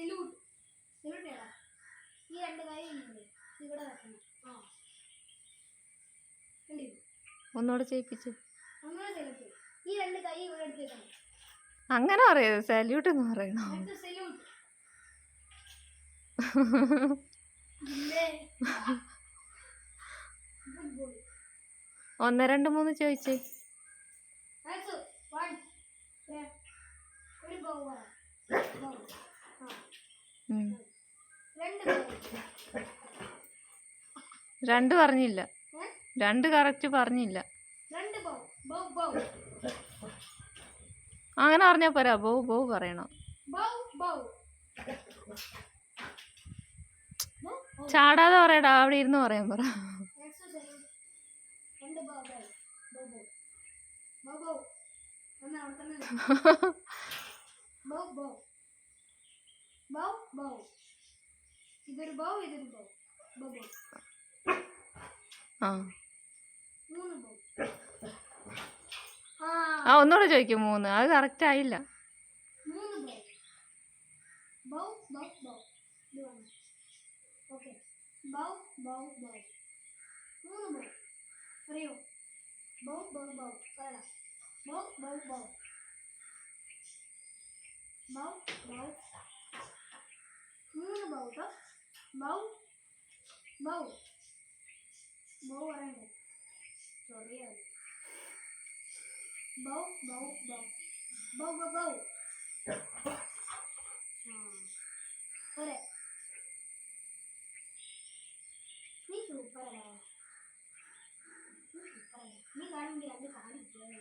Salute. Salute ഏടാ ഈ രണ്ട് കൈ ഇവിടെ വെക്കണം. ആ. ഒന്നുകൂടെ ചെയ്യിപ്പിച്ചു. ഈ രണ്ട് കൈ ഇവിടെ എടുത്ത് വെക്കണം. അങ്ങനെ പറയരുത്. സല്യൂട്ട് എന്ന് പറയണോ? ഒന്ന് രണ്ട് മൂന്ന് ചോദിച്ചേ That's it. One. Yeah. ഒരു ബൗ പറ ബൗ ആ ഉം. രണ്ട് ബൗ രണ്ട് പറഞ്ഞില്ല? രണ്ട് കറക്റ്റ് പറഞ്ഞില്ല. അങ്ങനെ പറഞ്ഞാ പോരാ ബോ ബോ പറയണം. ചാടാതെ പറയടാ അവിടെ ഇരുന്ന് പറയാൻ പറ. ഇതൊരു ബൗ ഇതൊരു ബൗ ബൗ ആ. മൂന്ന് ബൗ ആ ആ ഒന്നുകൂടെ ചോദിക്കും മൂന്ന്. അത് കറക്റ്റ് ആയില്ല. മൂന്ന്. ബൗ ബൗ ബൗ ബൗ ഇത് വേണം ഓക്കെ ബൗ ബൗ ബൗ മൂന്ന് ബൗ അറിയോ ബൗ ബൗ ബൗ പറയടാ ബൗ ബൗ ബൗ ബൗ ബൗ മൂന്ന് ബൗ കേട്ടോ ബൗ ബൗ ബൗ പറയണ്ടേ സോറിയാണ് ബൗ ബൗ ബൗ ബൗ ബൗ ബൗ പോരെ നീ സൂപ്പറാ നീ സൂപ്പറാ നീ കാണുമെങ്കിൽ അത് കാണിക്കേ